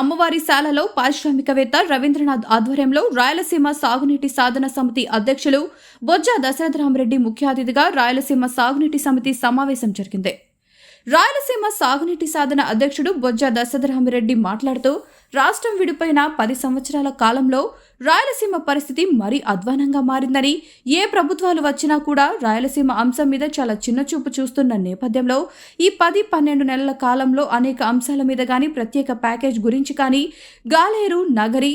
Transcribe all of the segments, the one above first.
అమ్మవారి శాలలో పారిశ్రామికవేత్త రవీంద్రనాథ్ ఆధ్వర్యంలో రాయలసీమ సాగునీటి సాధన సమితి అధ్యక్షులు బొజ్జ దశరథరామరెడ్డి ముఖ్య అతిథిగా రాయలసీమ సాగునీటి సమితి సమావేశం జరిగింది. రాయలసీమ సాగునీటి సాధన అధ్యక్షుడు బొజ్జ దశరథరామరెడ్డి మాట్లాడుతూ రాష్ట్రం విడిపోయిన పది సంవత్సరాల కాలంలో రాయలసీమ పరిస్థితి మరీ అధ్వానంగా మారిందని ఏ ప్రభుత్వాలు వచ్చినా కూడా రాయలసీమ అంశం మీద చాలా చిన్న చూపు చూస్తున్న నేపథ్యంలో ఈ పది పన్నెండు నెలల కాలంలో అనేక అంశాల మీద కానీ ప్రత్యేక ప్యాకేజ్ గురించి కానీ గాలేరు నగరి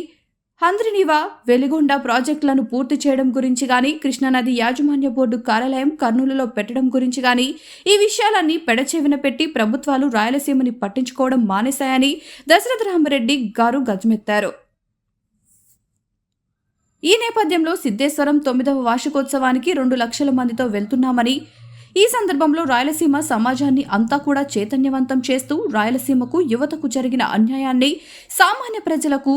హంద్రినివా వెలిగొండ ప్రాజెక్టులను పూర్తి చేయడం గురించి కానీ కృష్ణానది యాజమాన్య బోర్డు కార్యాలయం కర్నూలులో పెట్టడం గురించి కానీ ఈ విషయాలన్నీ పెడచెవిన పెట్టి ప్రభుత్వాలు రాయలసీమని పట్టించుకోవడం మానేశాయని దశరథ రామరెడ్డి గారు గజమెత్తారు ఈ నేపథ్యంలో సిద్ధేశ్వరం తొమ్మిదవ వార్షికోత్సవానికి రెండు లక్షల మందితో వెళ్తున్నామని ఈ సందర్భంలో రాయలసీమ సమాజాన్ని అంతా కూడా చైతన్యవంతం చేస్తూ రాయలసీమకు యువతకు జరిగిన అన్యాయాన్ని సామాన్య ప్రజలకు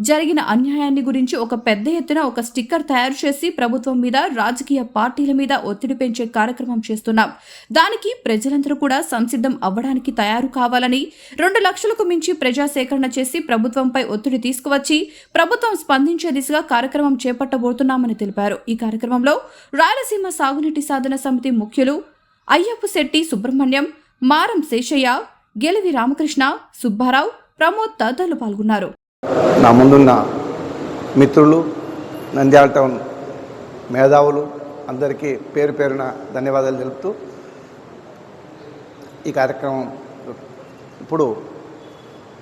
జరిగిన అన్యాయాన్ని గురించి ఒక పెద్ద ఎత్తున ఒక స్టిక్కర్ తయారు చేసి ప్రభుత్వం మీద రాజకీయ పార్టీల మీద ఒత్తిడి పెంచే కార్యక్రమం చేస్తున్నాం. దానికి ప్రజలందరూ కూడా సంసిద్ధం అవ్వడానికి తయారు కావాలని రెండు లక్షలకు మించి ప్రజా సేకరణ చేసి ప్రభుత్వంపై ఒత్తిడి తీసుకువచ్చి ప్రభుత్వం స్పందించే దిశగా కార్యక్రమం చేపట్టబోతున్నామని తెలిపారు. ఈ కార్యక్రమంలో రాయలసీమ సాగునీటి సాధన సమితి ముఖ్యులు అయ్యప్ప శెట్టి సుబ్రహ్మణ్యం మారం శేషయ్య గెలివి రామకృష్ణ సుబ్బారావు ప్రమోద్ తదితరులు పాల్గొన్నారు. నా ముందున్న మిత్రులు నంద్యాల టౌన్ మేధావులు అందరికీ పేరు పేరున ధన్యవాదాలు తెలుపుతూ ఈ కార్యక్రమం ఇప్పుడు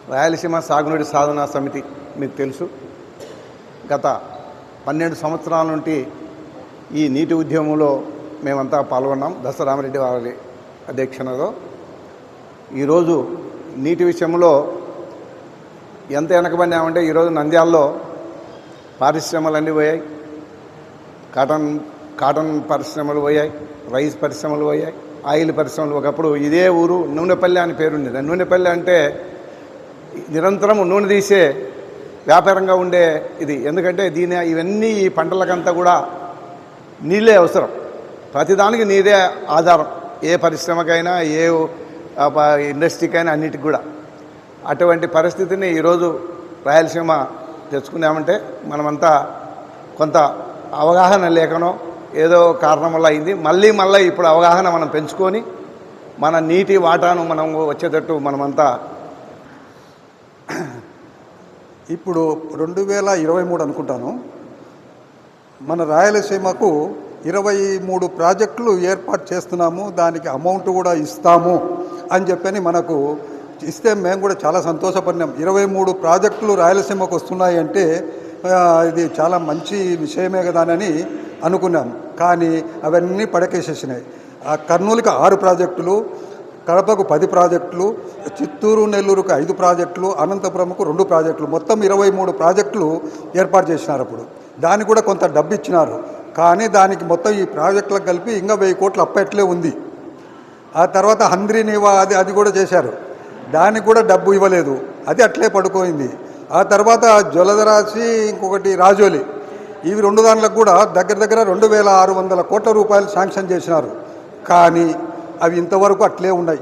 రాయలసీమ సాగునీటి సాధనా సమితి మీకు తెలుసు. గత పన్నెండు సంవత్సరాల నుండి ఈ నీటి ఉద్యమంలో మేమంతా పాల్గొన్నాం. దసరామరెడ్డి వారి అధ్యక్షతలో. ఈరోజు నీటి విషయంలో ఎంత వెనకబడినామంటే ఈరోజు నంద్యాలలో పారిశ్రమలు పోయాయి. కాటన్ కాటన్ పరిశ్రమలు పోయాయి రైస్ పరిశ్రమలు పోయాయి ఆయిల్ పరిశ్రమలు. ఒకప్పుడు ఇదే ఊరు నూనెపల్లి అని పేరుండేది. నూనెపల్లి అంటే నిరంతరం నూనె తీసే వ్యాపారంగా ఉండే ఇది. ఎందుకంటే దీని ఇవన్నీ ఈ పంటలకంతా కూడా నీళ్ళే అవసరం. ప్రతిదానికి నీదే ఆధారం. ఏ పరిశ్రమకైనా ఏ ఇండస్ట్రీకైనా అన్నిటికి కూడా. అటువంటి పరిస్థితిని ఈరోజు రాయలసీమ తెచ్చుకున్నామంటే మనమంతా కొంత అవగాహన లేకనో ఏదో కారణం వల్ల అయింది. మళ్ళీ మళ్ళీ ఇప్పుడు అవగాహన మనం పెంచుకొని మన నీటి వాటాను మనం వచ్చేటట్టు మనమంతా ఇప్పుడు రెండు వేల ఇరవై మూడు అనుకుంటాను. మన రాయలసీమకు ఇరవై మూడు ప్రాజెక్టులు ఏర్పాటు చేస్తున్నాము. దానికి అమౌంట్ కూడా ఇస్తాము అని చెప్పని మనకు ఇస్తే మేము కూడా చాలా సంతోషపడినాం. ఇరవై మూడు ప్రాజెక్టులు రాయలసీమకు వస్తున్నాయి అంటే ఇది చాలా మంచి విషయమే కదా అని అనుకున్నాం. కానీ అవన్నీ పడకేసేసినాయి. ఆ కర్నూలుకి ఆరు ప్రాజెక్టులు కడపకు పది ప్రాజెక్టులు చిత్తూరు నెల్లూరుకు ఐదు ప్రాజెక్టులు అనంతపురంకు రెండు ప్రాజెక్టులు. మొత్తం ఇరవై మూడు ప్రాజెక్టులు ఏర్పాటు చేసినారు అప్పుడు. దానికి కూడా కొంత డబ్బు ఇచ్చినారు కానీ దానికి మొత్తం ఈ ప్రాజెక్టులకు కలిపి ఇంకా వెయ్యి కోట్లు అప్పట్లే ఉంది. ఆ తర్వాత హంద్రీ నివా అది అది కూడా చేశారు. దానికి కూడా డబ్బు ఇవ్వలేదు. అది అట్లే పడుకోయింది. ఆ తర్వాత జ్వలదరాశి ఇంకొకటి రాజోలి. ఇవి రెండు దాంట్లకు కూడా దగ్గర దగ్గర రెండు వేల ఆరు వందల కోట్ల రూపాయలు శాంక్షన్ చేసినారు. కానీ అవి ఇంతవరకు అట్లే ఉన్నాయి.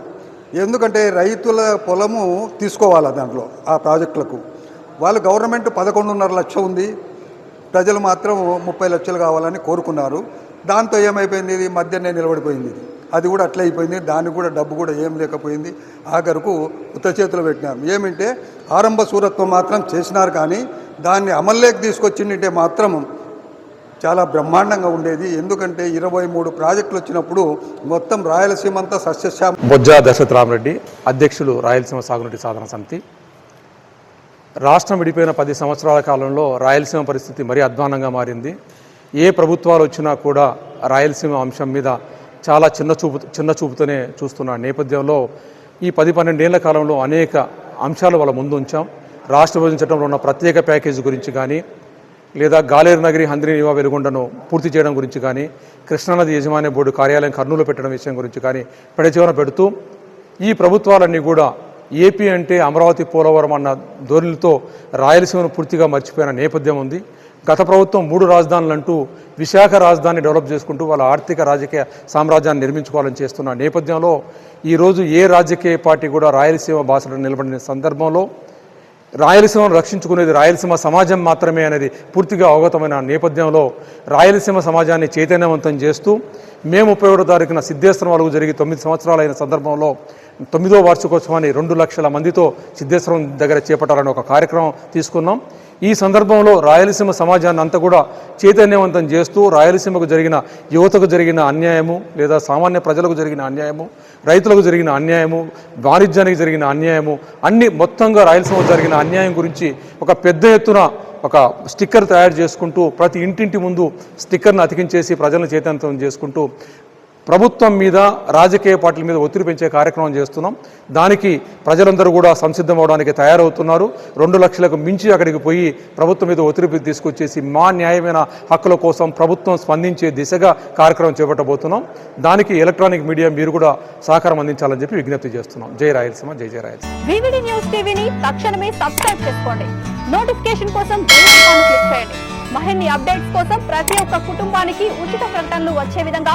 ఎందుకంటే రైతుల పొలము తీసుకోవాలి దాంట్లో ఆ ప్రాజెక్టులకు? వాళ్ళు గవర్నమెంట్ పదకొండున్నర లక్ష ఉంది. ప్రజలు మాత్రం ముప్పై లక్షలు కావాలని కోరుకున్నారు. దాంతో ఏమైపోయింది? ఇది మధ్యనే నిలబడిపోయింది. ఇది అది కూడా అట్లా అయిపోయింది. దానికి కూడా డబ్బు కూడా ఏం లేకపోయింది. ఆఖరుకు ఉత్త చేతులు పెట్టినారు ఏమంటే ఆరంభ సూరత్వం మాత్రం చేసినారు కానీ దాన్ని అమల్లోకి తీసుకొచ్చిందంటే మాత్రం చాలా బ్రహ్మాండంగా ఉండేది. ఎందుకంటే ఇరవై మూడు ప్రాజెక్టులు వచ్చినప్పుడు మొత్తం రాయలసీమ అంతా సస్యశ్యామ బొజ్జా దశరథరామరెడ్డి అధ్యక్షులు రాయలసీమ సాగునీటి సాధన సమితి. రాష్ట్రం విడిపోయిన పది సంవత్సరాల కాలంలో రాయలసీమ పరిస్థితి మరీ అధ్వానంగా మారింది. ఏ ప్రభుత్వాలు వచ్చినా కూడా రాయలసీమ అంశం మీద చాలా చిన్న చూపు చిన్న చూపుతోనే చూస్తున్న నేపథ్యంలో ఈ పది పన్నెండేళ్ళ కాలంలో అనేక అంశాలు వాళ్ళ ముందు ఉంచాం. రాష్ట్ర విభజన చట్టంలో ఉన్న ప్రత్యేక ప్యాకేజీ గురించి కానీ లేదా గాలేరు నగరి హంద్రి నివా వెలుగొండను పూర్తి చేయడం గురించి కానీ కృష్ణానది యజమాని బోర్డు కార్యాలయం కర్నూలు పెట్టడం విషయం గురించి కానీ పెడచేవన పెడుతూ ఈ ప్రభుత్వాలన్నీ కూడా ఏపీ అంటే అమరావతి పోలవరం అన్న ధోరణితో రాయలసీమను పూర్తిగా మర్చిపోయిన నేపథ్యం ఉంది. గత ప్రభుత్వం మూడు రాజధానులు అంటూ విశాఖ రాజధాని డెవలప్ చేసుకుంటూ వాళ్ళ ఆర్థిక రాజకీయ సామ్రాజ్యాన్ని నిర్మించుకోవాలని చేస్తున్న నేపథ్యంలో ఈరోజు ఏ రాజకీయ పార్టీ కూడా రాయలసీమ భాషలో నిలబడిన సందర్భంలో రాయలసీమను రక్షించుకునేది రాయలసీమ సమాజం మాత్రమే అనేది పూర్తిగా అవగతమైన నేపథ్యంలో రాయలసీమ సమాజాన్ని చైతన్యవంతం చేస్తూ మే ముప్పై ఒకటో తారీఖున సిద్ధేశ్వరం వాళ్ళకు జరిగి తొమ్మిది సంవత్సరాలైన సందర్భంలో తొమ్మిదో వార్షికోత్సవాన్ని రెండు లక్షల మందితో సిద్ధేశ్వరం దగ్గర చేపట్టాలని ఒక కార్యక్రమం తీసుకున్నాం. ఈ సందర్భంలో రాయలసీమ సమాజాన్ని అంతా కూడా చైతన్యవంతం చేస్తూ రాయలసీమకు జరిగిన యువతకు జరిగిన అన్యాయము లేదా సామాన్య ప్రజలకు జరిగిన అన్యాయము రైతులకు జరిగిన అన్యాయము వాణిజ్యానికి జరిగిన అన్యాయము అన్ని మొత్తంగా రాయలసీమకు జరిగిన అన్యాయం గురించి ఒక పెద్ద ఎత్తున ఒక స్టిక్కర్ తయారు చేసుకుంటూ ప్రతి ఇంటింటి ముందు స్టిక్కర్ను అతికించేసి ప్రజలను చైతన్యవంతం చేసుకుంటూ ప్రభుత్వం మీద రాజకీయ పార్టీల మీద ఒత్తిడి పెంచే కార్యక్రమం చేస్తున్నాం. దానికి ప్రజలందరూ కూడా సంసిద్ధం అవడానికి తయారవుతున్నారు. రెండు లక్షలకు మించి అక్కడికి పోయి ప్రభుత్వం మీద ఒత్తిడి తీసుకొచ్చేసి మా న్యాయమైన హక్కుల కోసం ప్రభుత్వం స్పందించే దిశగా కార్యక్రమం చేపట్టబోతున్నాం. దానికి ఎలక్ట్రానిక్ మీడియా మీరు కూడా సహకారం అందించాలని చెప్పి విజ్ఞప్తి చేస్తున్నాం. జై రాయలసీమ జై జై రాయలసీమ. న్యూస్ టీవీని తక్షణమే సబ్స్క్రైబ్ చేసుకోండి. నోటిఫికేషన్ కోసం క్లిక్ చేయండి. మరిన్ని అప్డేట్స్ కోసం ప్రతి ఒక్క కుటుంబానికి ఉచిత ప్రకటనలు వచ్చే విధంగా